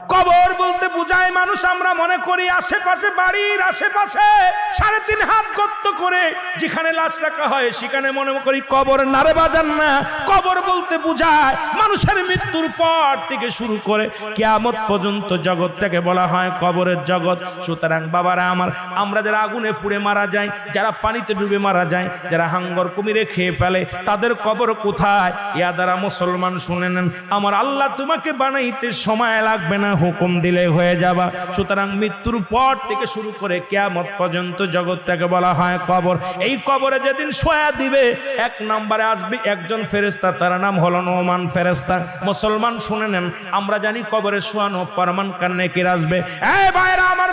কবর বলতে বুঝায় মানুষ আমরা মনে করি আশেপাশে, বাড়ির আশেপাশে সাড়ে তিন হাত গর্ত করে যেখানে লাশ রাখা হয়, সেখানে মনে করি কবর নারে বাজান না। কবর বলতে বুঝায় মানুষের মৃত্যুর পর থেকে শুরু করে কেয়ামত পর্যন্ত জগৎটাকে বলা হয় কবরের জগৎ। সুতরাং বাবারা আমার, আমরা যারা আগুনে পুড়ে মারা যায় যারা পানিতে ডুবে মারা যায় যারা হাঙ্গর কুমিরে খেয়ে ফেলে, তাদের কবর কোথায়? ইয়া দ্বারা মুসলমান শুনে নেন, আমার আল্লাহ তোমাকে বানাইতে সময় লাগবে না, হুকুম দিলে হয়ে যাবা। সুতরাং মৃত্যুর পর থেকে শুরু করে কেয়ামত পর্যন্ত জগৎটাকে বলা হয় কবর। এই কবরে যেদিন সোয়া দিবে, এক নম্বরে আসবে একজন ফেরেস্তা তার নাম হলো নোমান ফেরেস্তা মুসলমান শুনে নেন, আমরা জানি কবরে শোয়ানো পরমান কান্নে কে আসবে। আমার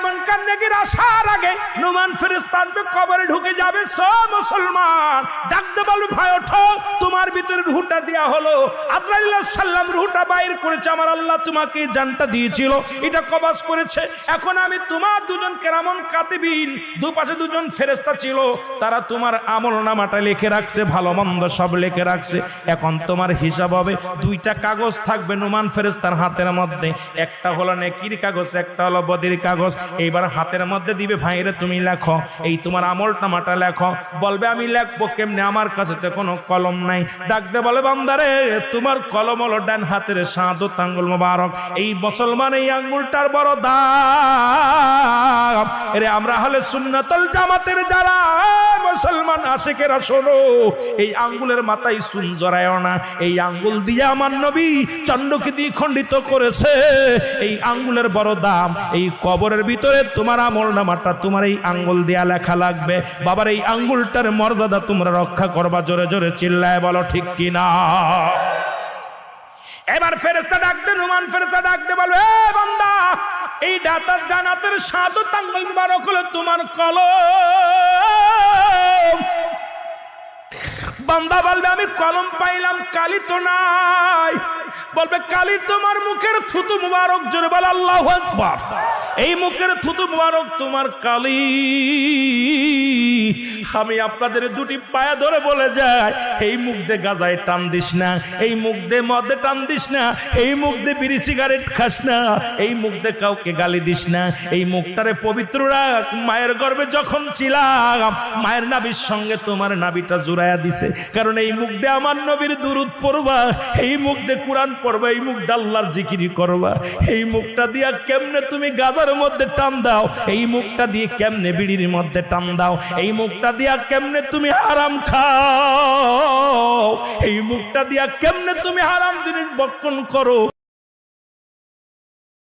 আসার আগে নোমান ফেরেস্তা আসবে কবরে ঢুকে যাবে সব মুসলমান। ডাকতে বলবে ভাই, ওঠো। তোমার ভিতরে রুহটা দেওয়া হলো। আদরাইল্লাহ সাল্লাম রুহটা বাইর করেছে। আমার আল্লাহ তোমাকে জানটা দিয়েছিল। এটা কবাস করেছে। এখন আমি তোমার দুজন কেরামন কাতিবিন, দুপাশে দুজন ফেরেস্তা ছিল। তারা তোমার আমল নামাটা লিখে রাখছে, ভালো মন্দ সব লিখে রাখছে। এখন তোমার হিসাব হবে, দুইটা কাগজ থাকবে নুমান ফেরেস্তার হাতের মধ্যে। একটা হলো নেকির কাগজ, একটা হলো বদির কাগজ। এইবার হাতের মধ্যে দিবে, ভাইরে তুমি লেখো, এই তোমার আমল টামাটা লেখো। বলবে, আমি লেখবো কেমনে? আমার কাছে তো কোনো কলম নাই। ডাকতে বলে, বান্দারে, তোমার কলম হলো ডান হাতের সাদো তাঙ্গুল মোবারক। এই মুসলমান এই আঙ্গুলটার বড় দাম এরে, আমরা হলে সুন্নতল জামাতের যারা মুসলমান আশেকেরা, শোনো, এই আঙ্গুলের মাথায় সুন জড়ায় না, এই আঙ্গুল দিয়ে আমার নবী চন্ডকে দিয়ে খণ্ডিত করেছে। এই আঙ্গুলের বড় দাম, এই কবরের ভিতরে তোমার আমল নামাটা, তোমার এই আঙ্গুল দিয়া লেখা লাগবে। বাবার এই আঙ্গুলটার মর্যাদা তোমরা রক্ষা করবা, জোরে জোরে চিল্লায় বলো, ঠিক কিনা? এবার ফেরেস্তা ডাকতে, নুমান ফেরেস্তা ডাকতে বলবে এ বান্দা, এই ডাতার ডানাতের সাধু তাঙ্গল মুবারক হলো তোমার কলম বান্দা বলবে, আমি কলম পাইলাম, কালি তো নাই। বলবে, কালি তোমার মুখের থুতু মুবারক। জোরে বলে, আল্লাহ এই মুখের থুতু মুবারক তোমার কালি। আমি আপনাদের দুটি পায়া ধরে বলে যাই, এই মুখ দিয়ে গাজায় টান দিস না, এই মুখ দিয়ে মদে টান দিস না, এই মুখ দিয়ে বিড়ি সিগারেট খাস না, এই মুখ দিয়ে কাউকে গালি দিস না, এই মুখটারে পবিত্র রাখ। মায়ের গর্ভে যখন ছিলাম, মায়ের নাবির সঙ্গে তোমার নাবিটা জুড়াইয়া দিছে, কারণ এই মুখ দিয়ে আমার নবীর দুরুদ পড়বা, এই মুখ দিয়ে কোরআন পড়বা, এই মুখ আল্লাহর জিকিরি করবা, এই মুখটা দিয়া কেমনে তুমি গাজার মধ্যে টান দাও, এই মুখটা দিয়ে কেমনে বিড়ির মধ্যে টান দাও, এই মুখটা দিয়া কেমনে তুমি হারাম খাও? এই মুখটা দিয়া কেমনে তুমি হারাম জিনিস বক্ষণ করো?